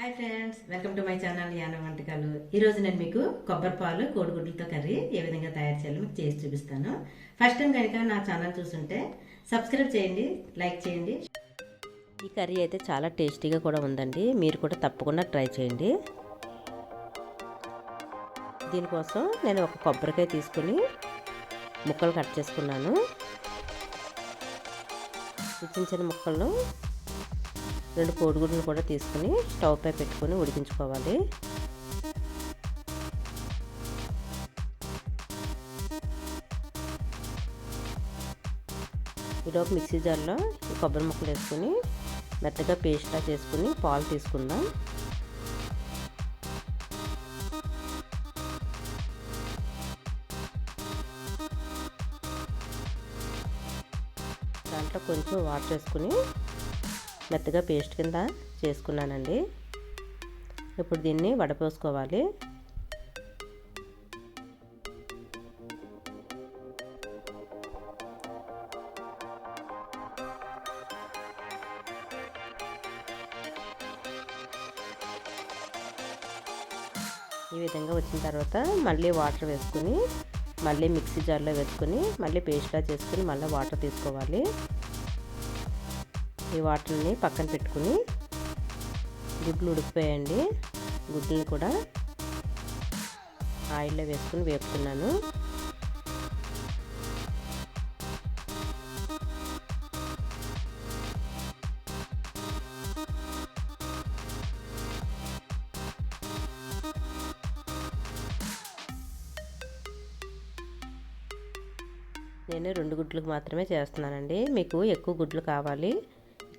Hi friends welcome to my channel యాన వంటకాలు. ఈరోజు నేను మీకు కొబ్బరి పాలు కోడిగుడ్లతో కర్రీ ఏ విధంగా తయారు చేయాలో మీకు చేసి చూపిస్తాను. ఫస్ట్ టైం కనుక నా ఛానల్ చూస్తుంటే సబ్స్క్రైబ్ చేయండి లైక్ చేయండి. ఈ కర్రీ అయితే చాలా టేస్టీగా కూడా ఉందండి. మీరు కూడా తప్పకుండా ట్రై చేయండి. దీనికోసం నేను ఒక కొబ్బరికాయ తీసుకుని ముక్కలు కట్ చేసుకున్నాను. చిన్న చిన్న ముక్కలను రెండు కోడిగుడ్లు కూడా తీసుకుని స్టవ్ పై పెట్టుకొని ఉడికించుకోవాలి. ఈలోపు మిక్సీ జార్లో కొబ్బరి ముక్కలు వేసుకొని మెత్తగా పేస్ట్లా చేసుకుని పాలు తీసుకుందాం. దాంట్లో కొంచెం వాటర్ వేసుకుని మెత్తగా పేస్ట్ కింద చేసుకున్నానండి. ఇప్పుడు దీన్ని వడపోసుకోవాలి. ఈ విధంగా వచ్చిన తర్వాత మళ్ళీ వాటర్ వేసుకుని మళ్ళీ మిక్సీ జార్లో వేసుకుని మళ్ళీ పేస్ట్లా చేసుకుని మళ్ళీ వాటర్ తీసుకోవాలి. ఈ వాటర్ని పక్కన పెట్టుకుని గుడ్లు ఉడికిపోయండి. గుడ్లను కూడా ఆయిల్లో వేసుకుని వేపుతున్నాను. నేను రెండు గుడ్లకు మాత్రమే చేస్తున్నానండి. మీకు ఎక్కువ గుడ్లు కావాలి.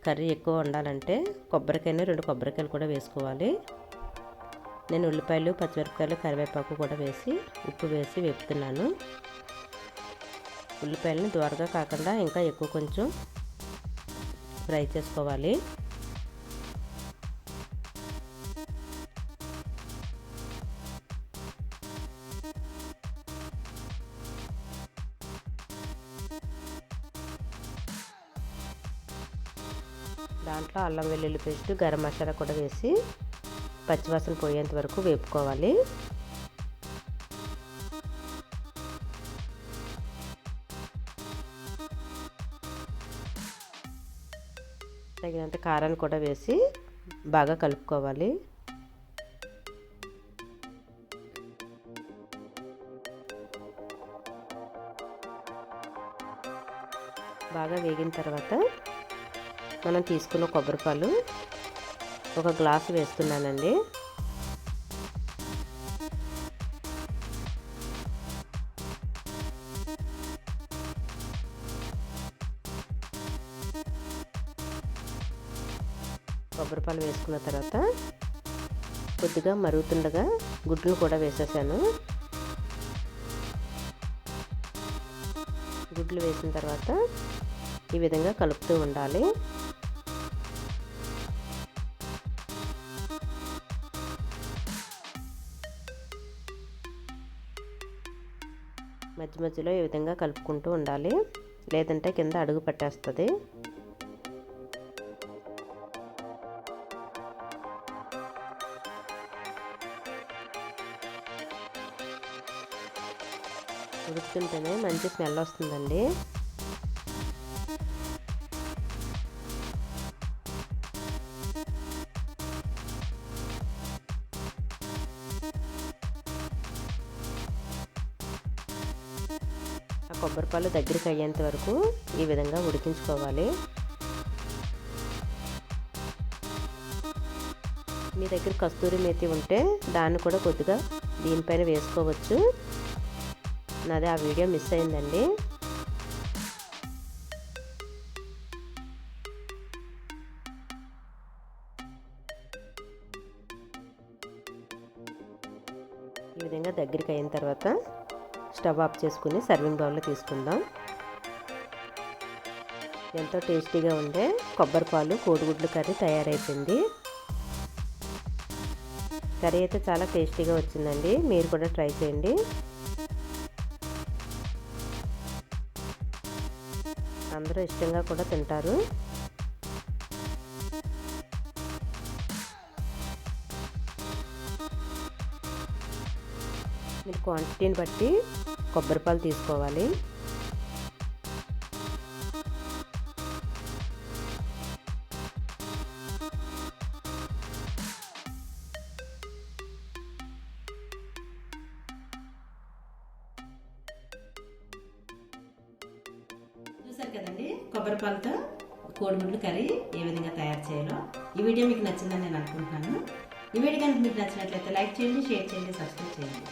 కర్రీ ఎక్కువ వండాలంటే కొబ్బరికాయని రెండు కొబ్బరికాయలు కూడా వేసుకోవాలి. నేను ఉల్లిపాయలు పచ్చిమిరపకాయలు కరివేపాకు కూడా వేసి ఉప్పు వేసి వేపుతున్నాను. ఉల్లిపాయలని దూరగా కాకుండా ఇంకా ఎక్కువ కొంచెం ఫ్రై చేసుకోవాలి. దాంట్లో అల్లం వెల్లుల్లి పేస్ట్ గరం మసాలా కూడా వేసి పచ్చివాసన పోయేంత వరకు వేపుకోవాలి. తగినంత కారాన్ని కూడా వేసి బాగా కలుపుకోవాలి. బాగా వేగిన తర్వాత మనం తీసుకున్న కొబ్బరిపాలు ఒక గ్లాసు వేస్తున్నానండి. కొబ్బరిపాలు వేసుకున్న తర్వాత కొద్దిగా మరుగుతుండగా గుడ్లు కూడా వేసేసాను. గుడ్లు వేసిన తర్వాత ఈ విధంగా కలుపుతూ ఉండాలి. మధ్య మధ్యలో ఈ విధంగా కలుపుకుంటూ ఉండాలి. లేదంటే కింద అడుగు పట్టేస్తుంది. ఉడుకుతుంటేనే మంచి స్మెల్ వస్తుందండి. కొబ్బరిపాలు దగ్గరికి అయ్యేంత వరకు ఈ విధంగా ఉడికించుకోవాలి. మీ దగ్గర కస్తూరి మేతి ఉంటే దాన్ని కూడా కొద్దిగా దీనిపైన వేసుకోవచ్చు. నాది ఆ వీడియో మిస్ అయిందండి. ఈ విధంగా దగ్గరికి అయిన తర్వాత స్టవ్ ఆఫ్ చేసుకుని సర్వింగ్ బౌల్లో తీసుకుందాం. ఎంతో టేస్టీగా ఉండే కొబ్బరి పాలు కోడిగుడ్లు కర్రీ తయారైపోయింది. కర్రీ అయితే చాలా టేస్టీగా వచ్చిందండి. మీరు కూడా ట్రై చేయండి. అందరూ ఇష్టంగా కూడా తింటారు. మీరు క్వాంటిటీని బట్టి కొబ్బరి పాలు తీసుకోవాలి. చూసారు కదండి కొబ్బరి పాలతో కోడిగుడ్లు కర్రీ ఏ విధంగా తయారు చేయాలో. ఈ వీడియో మీకు నచ్చిందని నేను అనుకుంటున్నాను. ఈ వీడియో కనుక మీకు నచ్చినట్లయితే లైక్ చేయండి షేర్ చేయండి సబ్స్క్రైబ్ చేయండి.